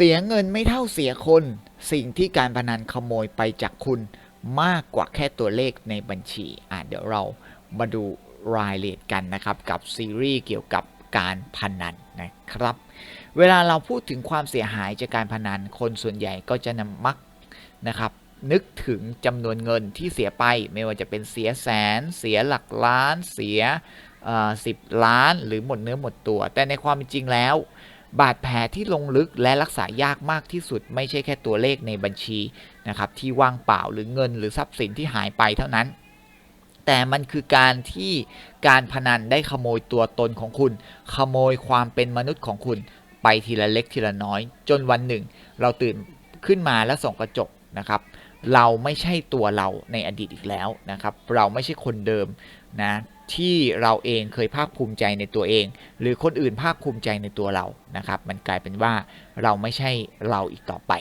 สียเงินไม่เท่าเสียคน สิ่งที่การพนันขโมยไปจากคุณมากกว่าแค่ตัวเลขในบัญชีอะเดี๋ยวเรามาดูรายละเอียดกันนะครับ กับซีรีส์เกี่ยวกับการพนันนะครับ เวลาเราพูดถึงความเสียหายจากการพนันคนส่วนใหญ่ก็จะนำมักนะครับนึกถึงจำนวนเงินที่เสียไป ไม่ว่าจะเป็นเสียแสน เสียหลักล้าน เสียสิบล้าน หรือหมดเนื้อหมดตัว แต่ในความเป็นจริงแล้ว บาดแผลที่ลงลึกและรักษายากมากที่สุด ไม่ใช่แค่ตัวเลขในบัญชีนะครับที่ว่างเปล่าหรือเงินหรือทรัพย์สินที่หายไปเท่านั้น แต่มันคือการที่การพนันได้ขโมยตัวตนของคุณ ขโมยความเป็นมนุษย์ของคุณ ไปทีละเล็กทีละน้อย จนวันหนึ่ง เราตื่นขึ้นมาแล้วส่องกระจกนะครับเราไม่ใช่ตัวเราในอดีตอีกแล้วนะครับ เราไม่ใช่คนเดิมนะ ที่เราเองเคยภาคภูมิใจในตัวเอง หรือคนอื่นภาคภูมิใจในตัวเรานะครับ มันกลายเป็นว่าเราไม่ใช่เราอีกต่อไป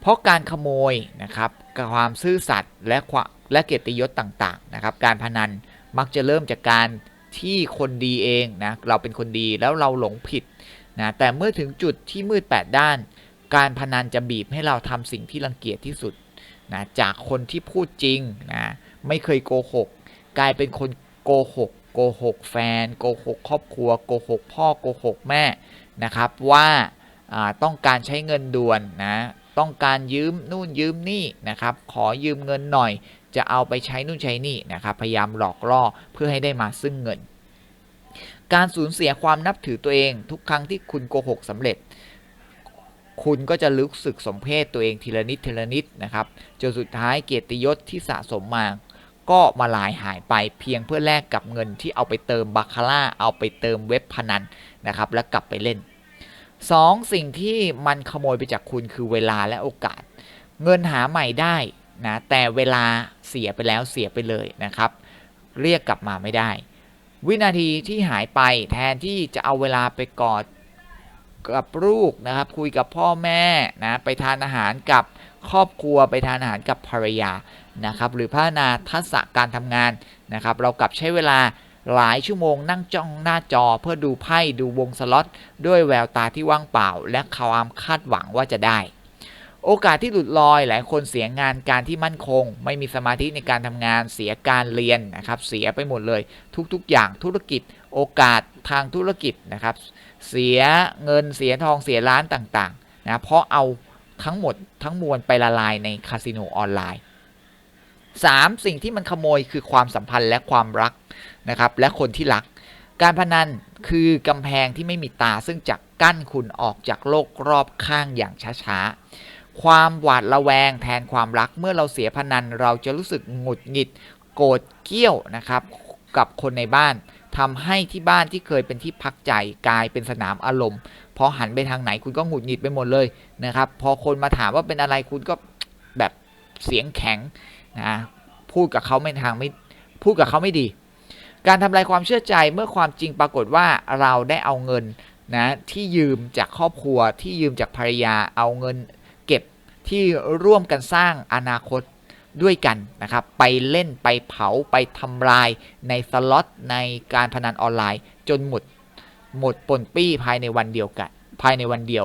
เพราะการขโมยนะครับความซื่อสัตย์และและเกียรติยศต่างๆนะครับ การพนันมักจะเริ่มจากการที่คนดีเองนะเราเป็นคนดีแล้วเราหลงผิดนะแต่เมื่อถึงจุดที่มืดแปดด้าน การพนันจะบีบให้เราทำสิ่งที่รังเกียจที่สุดนะจากคนที่พูดจริงนะไม่เคยโกหก กลายเป็นคน โกหกโกหกแฟนโกหกครอบครัวโกหกพ่อโกหกแม่นะครับว่าต้องการใช้เงินด่วนนะต้องการยืมนู่นยืมนี่นะครับขอยืมเงินหน่อย จะเอาไปใช้นู่นใช้นี่นะครับพยายามหลอกล่อเพื่อให้ได้มาซึ่งเงิน การสูญเสียความนับถือตัวเองทุกครั้งที่คุณโกหกสำเร็จ คุณก็จะรู้สึกสมเพศตัวเองทีละนิดทีละนิดนะครับจนสุดท้ายเกียรติยศที่สะสมมา ก็มาลายหายไปเพียงเพื่อแลกกับเงินที่เอาไปเติมบาคาร่าเอาไปเติมเว็บพนันนะครับแล้วกลับไปเล่น 2. สิ่งที่มันขโมยไปจากคุณคือเวลาและโอกาส เงินหาใหม่ได้นะแต่เวลาเสียไปแล้วเสียไปเลยนะครับ เรียกกลับมาไม่ได้ วินาทีที่หายไปแทนที่จะเอาเวลาไปกอดกับลูกนะครับ คุยกับพ่อแม่นะไปทานอาหารกับ ครอบครัวไปทานอาหารกับภรรยานะครับหรือพัฒนาทักษะการทำงานนะครับเรากลับใช้เวลาหลายชั่วโมงนั่งจ้องหน้าจอเพื่อดูไพ่ดูวงสล็อตด้วยแววตาที่ว่างเปล่า และความคาดหวังว่าจะได้ โอกาสที่หลุดลอยหลายคนเสียงานการที่มั่นคง ไม่มีสมาธิในการทำงานเสียการเรียนนะครับเสียไปหมดเลย ทุกๆ อย่างธุรกิจ โอกาสทางธุรกิจนะครับเสียเงินเสียทองเสียร้านต่างๆนะเพราะเอา ทั้งหมดทั้งมวลไปละลายในคาสิโนออนไลน์ 3. สิ่งที่มันขโมยคือความสัมพันธ์และความรักนะครับและคนที่รัก การพนันคือกำแพงที่ไม่มีตาซึ่งจะกั้นคุณออกจากโลกรอบข้างอย่างช้าๆ ความหวาดระแวงแทนความรักเมื่อเราเสียพนันเราจะรู้สึกหงุดหงิด โกรธเกี้ยวนะครับกับคนในบ้านทำให้ที่บ้านที่เคยเป็นที่พักใจกลายเป็นสนามอารมณ์ พอหันไปทางไหนคุณก็หงุดหงิดไปหมดเลยนะครับ พอคนมาถามว่าเป็นอะไรคุณก็แบบเสียงแข็งนะพูดกับเขาไม่ทางไม่พูดกับเขาไม่ดี การทำลายความเชื่อใจเมื่อความจริงปรากฏว่าเราได้เอาเงินนะที่ยืมจากครอบครัวที่ยืมจากภรรยาเอาเงินเก็บที่ร่วมกันสร้างอนาคตด้วยกันนะครับ ไปเล่นไปเผาไปทำลายในสล็อตในการพนันออนไลน์จนหมด หมดปนปี้ภายในวันเดียวกัน ภายในวันเดียว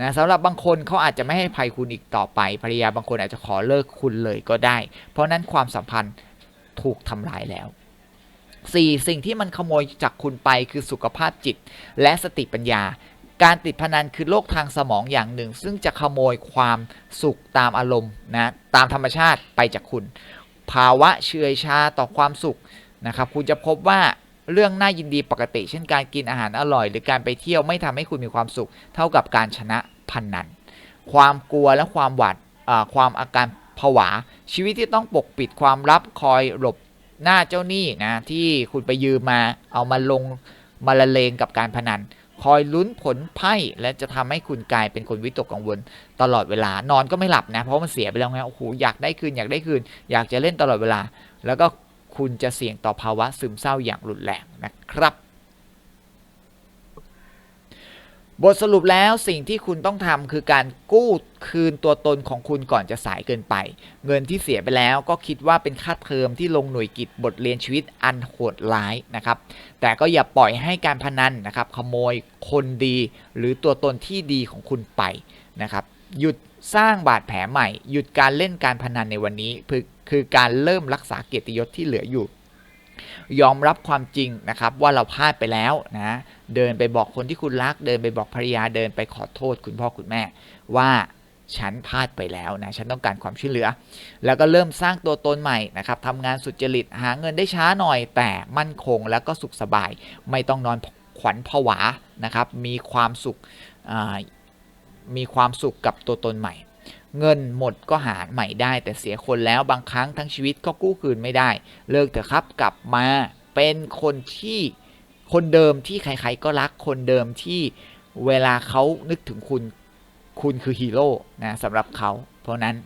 นะสำหรับบางคนเขาอาจจะไม่ให้ภัยคุณอีกต่อไปภรรยาบางคนอาจจะขอเลิกคุณเลยก็ได้ เพราะนั้นความสัมพันธ์ถูกทำลายแล้ว 4. สิ่งที่มันขโมยจากคุณไปคือสุขภาพจิต และสติปัญญา การติดพนันคือโรคทางสมองอย่างหนึ่ง ซึ่งจะขโมยความสุขตามอารมณ์นะตามธรรมชาติไปจากคุณ ภาวะเฉื่อยชาต่อความสุขนะครับคุณจะพบว่า เรื่องน่ายินดีปกติ เช่นการกินอาหารอร่อย หรือการไปเที่ยวไม่ทำให้คุณมีความสุข เท่ากับการชนะพันนัน ความกลัวและความหวาดความอาการผวา ชีวิตที่ต้องปกปิดความลับคอยหลบหน้าเจ้าหนี้นะที่คุณไปยืมมาเอามาลงมาละเลงกับการพนัน คอยลุ้นผลไพ่และจะทำให้คุณกลายเป็นคนวิตกกังวล ตลอดเวลานอนก็ไม่หลับนะเพราะมันเสียไปแล้วไงโอ้โหอยากได้คืนอยากได้คืน อยากจะเล่นตลอดเวลา แล้วก็ คุณจะเสี่ยงต่อภาวะซึมเศร้าอย่างรุนแรงนะครับ บทสรุปแล้วสิ่งที่คุณต้องทำคือการกู้คืนตัวตนของคุณก่อนจะสายเกินไป เงินที่เสียไปแล้วก็คิดว่าเป็นค่าเทอมที่ลงหน่วยกิจบทเรียนชีวิตอันโหดร้ายนะครับ แต่ก็อย่าปล่อยให้การพนันนะครับ ขโมยคนดี หรือตัวตนที่ดีของคุณไปนะครับ หยุดสร้างบาดแผลใหม่ หยุดการเล่นการพนันในวันนี้ คือการเริ่มรักษาเกียรติยศที่เหลืออยู่ ยอมรับความจริงนะครับว่าเราพลาดไปแล้วนะเดินไปบอกคนที่คุณรัก เดินไปบอกภรรยาเดินไปขอโทษคุณพ่อคุณแม่ ว่าฉันพลาดไปแล้วนะฉันต้องการความช่วยเหลือ แล้วก็เริ่มสร้างตัวตนใหม่นะครับทำงานสุจริตหาเงินได้ช้าหน่อย แต่มั่นคงแล้วก็สุขสบาย ไม่ต้องนอนขวัญผวานะครับ มีความสุขมีความสุขกับตัวตนใหม่ เงินหมดก็หาใหม่ได้ แต่เสียคนแล้วบางครั้งทั้งชีวิตก็กู้คืนไม่ได้ เลิกเถอะครับกลับมาเป็นคนที่คนเดิมที่ใครๆก็รักคนเดิมที่เวลาเขานึกถึงคุณคุณคือฮีโร่นะสำหรับเขา เพราะนั้น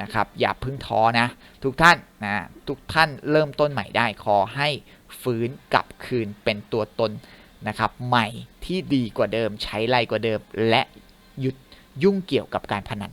นะครับอย่าพึ่งท้อนะ ทุกท่านนะทุกท่านเริ่มต้นใหม่ได้ขอให้ฟื้นกลับคืนเป็นตัวตนนะครับใหม่ที่ดีกว่าเดิมใช้ไรกว่าเดิม และหยุดยุ่งเกี่ยวกับการพนัน